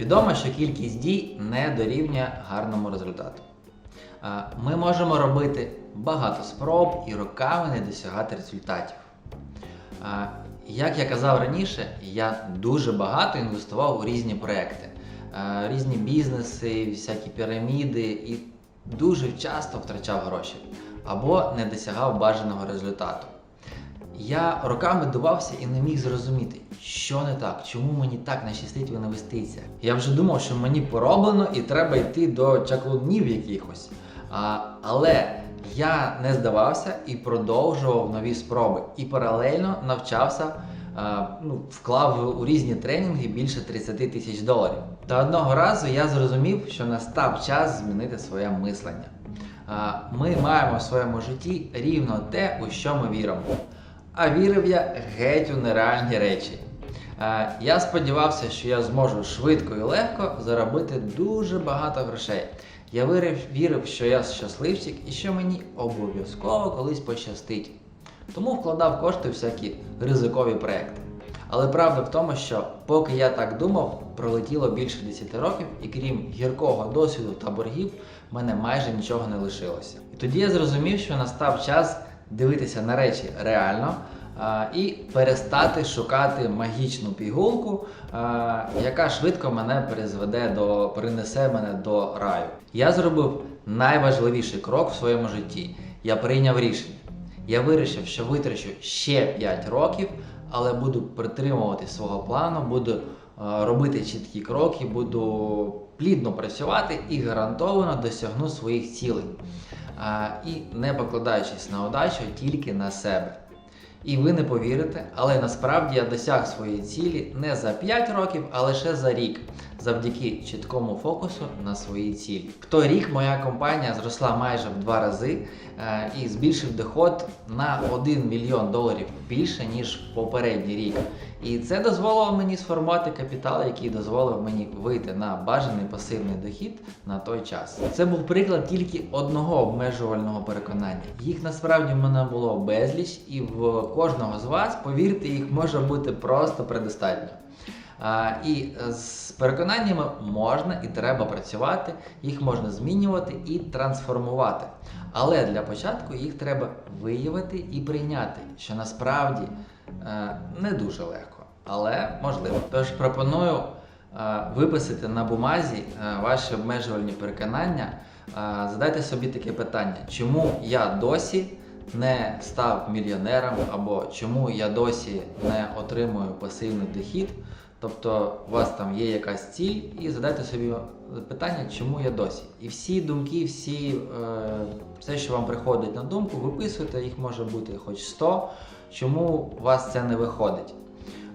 Відомо, що кількість дій не дорівнює гарному результату. Ми можемо робити багато спроб і роками не досягати результатів. Як я казав раніше, я дуже багато інвестував у різні проекти, різні бізнеси, всякі піраміди і дуже часто втрачав гроші або не досягав бажаного результату. Я роками дувався і не міг зрозуміти, що не так, чому мені так не щастить в інвестиціях. Я вже думав, що мені пороблено і треба йти до чаклунів якихось. А, але я не здавався і продовжував нові спроби. І паралельно навчався, а, ну, вклав у різні тренінги більше 30 тисяч доларів. Та одного разу я зрозумів, що настав час змінити своє мислення. А, Ми маємо в своєму житті рівно те, у що ми віримо. А вірив я геть у нереальні речі. Я сподівався, що я зможу швидко і легко заробити дуже багато грошей. Я вірив, вірив, що я щасливчик і що мені обов'язково колись пощастить. Тому вкладав кошти в всякі ризикові проекти. Але правда в тому, що поки я так думав, пролетіло більше 10 років, і крім гіркого досвіду та боргів, в мене майже нічого не лишилося. І тоді я зрозумів, що настав час дивитися на речі реально і перестати шукати магічну пігулку, яка швидко мене призведе до принесе мене до раю. Я зробив найважливіший крок в своєму житті. Я прийняв рішення. Я вирішив, що витрачу ще 5 років, але буду притримувати свого плану, буду робити чіткі кроки, буду плідно працювати і гарантовано досягну своїх цілей. І не покладаючись на удачу тільки на себе. І ви не повірите, але насправді я досяг своєї цілі не за 5 років, а лише за рік, завдяки чіткому фокусу на свої цілі. В той рік моя компанія зросла майже в два рази е, і збільшив доход на 1 мільйон доларів більше ніж в попередній рік. І це дозволило мені сформувати капітал, який дозволив мені вийти на бажаний пасивний дохід на той час. Це був приклад тільки одного обмежувального переконання. Їх насправді в мене було безліч, і в кожного з вас, повірте, їх може бути просто предостатньо. І з переконаннями можна і треба працювати, їх можна змінювати і трансформувати. Але для початку їх треба виявити і прийняти, що насправді е, не дуже легко, але можливо. Тож пропоную е, виписати на бумазі е, ваші обмежувальні переконання. Задайте собі таке питання, чому я досі не став мільйонером, або чому я досі не отримую пасивний дохід. Тобто у вас там є якась ціль, і задайте собі питання, чому я досі. І всі думки, всі, е, все, що вам приходить на думку, виписуйте, їх може бути хоч 100, чому у вас це не виходить.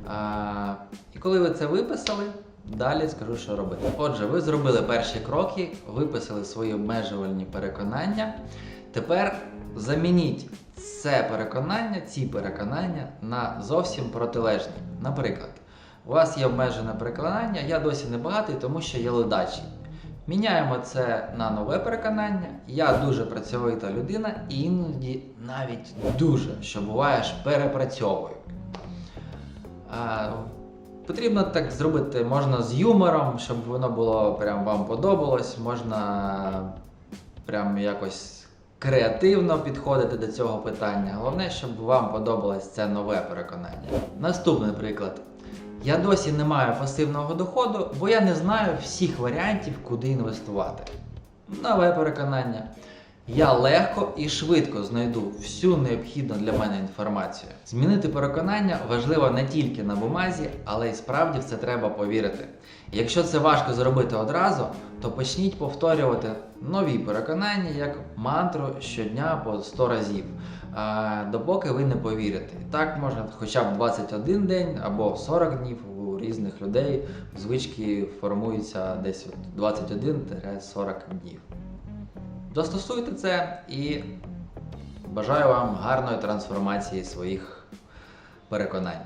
А, і коли ви це виписали, далі скажу, що робити. Отже, ви зробили перші кроки, виписали свої обмежувальні переконання. Тепер замініть це переконання, ці переконання на зовсім протилежні. Наприклад, у вас є обмежене переконання, я досі не багатий, тому що я ледачий. Міняємо це на нове переконання. Я дуже працьовита людина і іноді навіть дуже, що буває, аж перепрацьовую. А, потрібно так зробити можна з юмором, щоб воно було прям вам подобалось, можна прям якось креативно підходити до цього питання. Головне, щоб вам подобалось це нове переконання. Наступний приклад. Я досі не маю пасивного доходу, бо я не знаю всіх варіантів, куди інвестувати. Нове переконання. Я легко і швидко знайду всю необхідну для мене інформацію. Змінити переконання важливо не тільки на бумазі, але й справді в це треба повірити. Якщо це важко зробити одразу, то почніть повторювати нові переконання як мантру щодня по 100 разів, допоки ви не повірите. І так можна хоча б 21 день або 40 днів у різних людей звички формуються десь 21-40 днів. Застосуйте це і бажаю вам гарної трансформації своїх переконань.